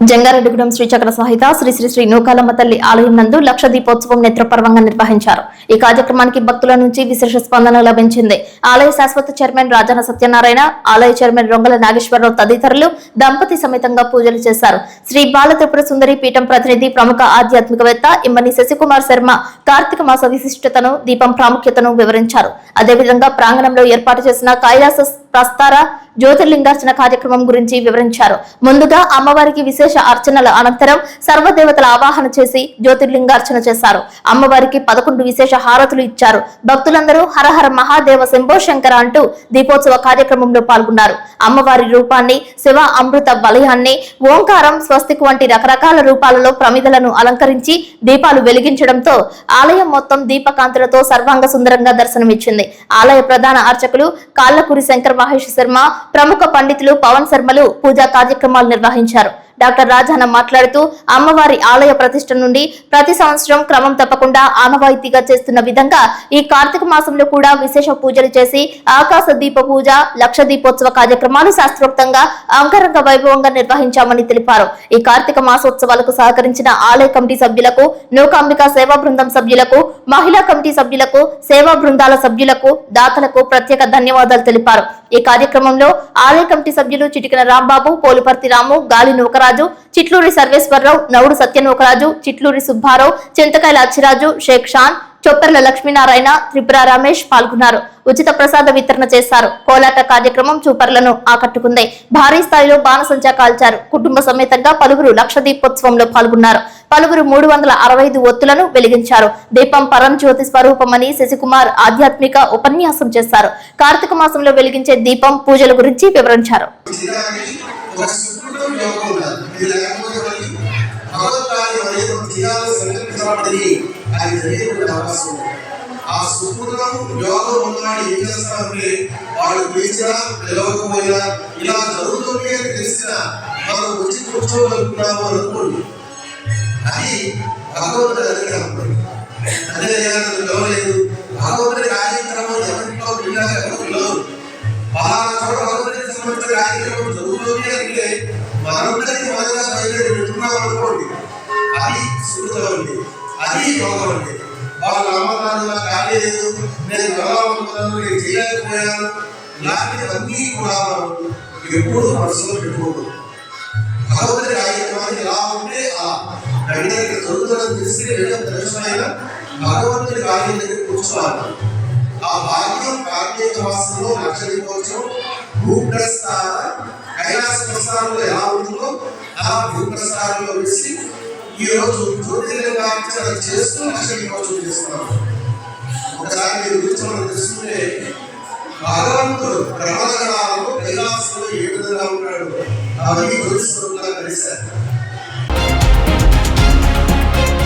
జంగారెడ్డిగూడెం శ్రీచక్ర సహిత శ్రీ శ్రీ శ్రీ నూకాలమ్మ తల్లి ఆలయం నందు లక్ష దీపోత్సవం నేత్రపర్వంగా నిర్వహించారు. ఈ కార్యక్రమానికి భక్తుల నుంచి విశేష స్పందన లభించింది. ఆలయ శాశ్వత చైర్మన్ రాజన సత్యనారాయణ ఆలయ చైర్మన్ రొంగల నాగేశ్వరరావు తదితరులు దంపతి సమేతంగా పూజలు చేశారు. శ్రీ బాల త్రిపుర సుందరి పీఠం ప్రతినిధి ప్రముఖ ఆధ్యాత్మికవేత్త ఇమ్మని శశికుమార్ శర్మ కార్తీక మాస విశిష్టతను దీపం ప్రాముఖ్యతను వివరించారు. అదేవిధంగా ప్రాంగణంలో ఏర్పాటు చేసిన కైలాస ప్రస్తార జ్యోతిర్లింగార్చన కార్యక్రమం గురించి వివరించారు. ముందుగా అమ్మవారికి విశేష అర్చనల అనంతరం సర్వదేవతల ఆవాహన చేసి జ్యోతిర్లింగార్చన చేశారు. అమ్మవారికి పదకొండు విశేష హారతులు ఇచ్చారు. భక్తులందరూ హరహర మహాదేవ శంభో శంకర అంటూ దీపోత్సవ కార్యక్రమంలో పాల్గొన్నారు. అమ్మవారి రూపాన్ని శివ అమృత వలయాన్ని ఓంకారం స్వస్తిక్ వంటి రకరకాల రూపాలలో ప్రమిదలను అలంకరించి దీపాలు వెలిగించడంతో ఆలయం మొత్తం దీపకాంతులతో సర్వాంగ సుందరంగా దర్శనమిచ్చింది. ఆలయ ప్రధాన అర్చకులు కాళ్ళకూరి శంకర్ మహేష్ శర్మ ప్రముఖ పండితులు పవన్ శర్మలు పూజా కార్యక్రమాలు నిర్వహించారు. డాక్టర్ రాజాన మాట్లాడుతూ అమ్మవారి ఆలయ ప్రతిష్ట నుండి ప్రతి సంవత్సరం క్రమం తప్పకుండా ఆనవాయితీగా చేస్తున్న విధంగా ఈ కార్తీక మాసంలో కూడా విశేష పూజలు చేసి ఆకాశ దీప పూజ లక్ష దీపోత్సవ కార్యక్రమాలు శాస్త్రోక్తంగా అంగరంగ వైభవంగా నిర్వహించామని తెలిపారు. ఈ కార్తీక మాసోత్సవాలకు సహకరించిన ఆలయ కమిటీ సభ్యులకు నూకాంబిక సేవా బృందం సభ్యులకు మహిళా కమిటీ సభ్యులకు సేవా బృందాల సభ్యులకు దాతలకు ప్రత్యేక ధన్యవాదాలు తెలిపారు. ఈ కార్యక్రమంలో ఆలయ కమిటీ సభ్యులు చిటికన రాంబాబు పోలుపర్తి రాము గాలి నూకరా నూకరాజు చిట్లూరి సర్వేశ్వరరావు నవుడు సత్యనూకరాజు చిట్లూరి సుబ్బారావు చింతకాయల అచ్చిరాజు షేక్ షాన్ చొప్పెర్ల లక్ష్మీనారాయణ త్రిపుర రమేష్ పాల్గొన్నారు. ఉచిత ప్రసాద వితరణ చేశారు. కోలాట కార్యక్రమం చూపర్లను ఆకట్టుకుంది. భారీ స్థాయిలో బాణసంచా కాల్చారు. కుటుంబ సమేతంగా పలువురు లక్ష దీపోత్సవంలో పాల్గొన్నారు. పలువురు మూడు వందల అరవై ఐదు ఒత్తులను వెలిగించారు. దీపం పరం జ్యోతి స్వరూపమని శశికుమార్ ఆధ్యాత్మిక ఉపన్యాసం చేశారు. కార్తీక మాసంలో వెలిగించే దీపం పూజల గురించి వివరించారు. చిరాకి ఇది లేకపోతే మళ్ళీ అది జరిగేటువంటి అవకాశం ఆ శుక్రుడు యోగం ఉన్నవాడు ఏం చేస్తారంటే వాడు పిలిచినా పిలవకపోయినా ఇలా జరుగుతుంది అని తెలిసిన మనం వచ్చి కూర్చోగలుగుతున్నాము అనుకోండి అది అదే నేను పిలవలేదు భగవంతుడి కార్యక్రమం ఎవరింట్లో పిల్లలు ఎవరు పిలవరు పలానా చోట భగవంతుడికి సంబంధించిన కార్యక్రమం జరుగుతుంది అంటే మనందరికీ అది ఉంది అది యోగం ఉంది వాళ్ళ అమ్మగారు నాకు కాలేదు నేను వెళ్ళాలనుకున్నాను నేను చేయలేకపోయాను ఇలాంటివన్నీ కూడా మనం ఎప్పుడు మనసులో పెట్టుకోకూడదు. భగవంతుడి కార్యక్రమాన్ని ఎలా ఉంటే అలా అంటే ఇక్కడ జరుగుతుందని తెలిసి లేదా దర్శనమైన భగవంతుడి కార్యం దగ్గర కూర్చోవాలి. ఆ భాగ్యం కార్తీక మాసంలో లక్ష దీపోత్సవం భూప్రస్థాన కైలాస ప్రస్థానంలో ఎలా ఉంటుందో ఆ భూప్రస్థానంలో వేసి ఈ రోజు జ్యోతిర్లింగార్చన చేస్తూ లక్ష దీపోత్సవం ఒకసారి మీరు గురించి మనం తెలుసుకుంటే భగవంతుడు ప్రమాదగణాలలో కైలాసంలో ఏ విధంగా ఉన్నాడు? అవన్నీ జ్యోతిస్వరూపంగా కలిశారు.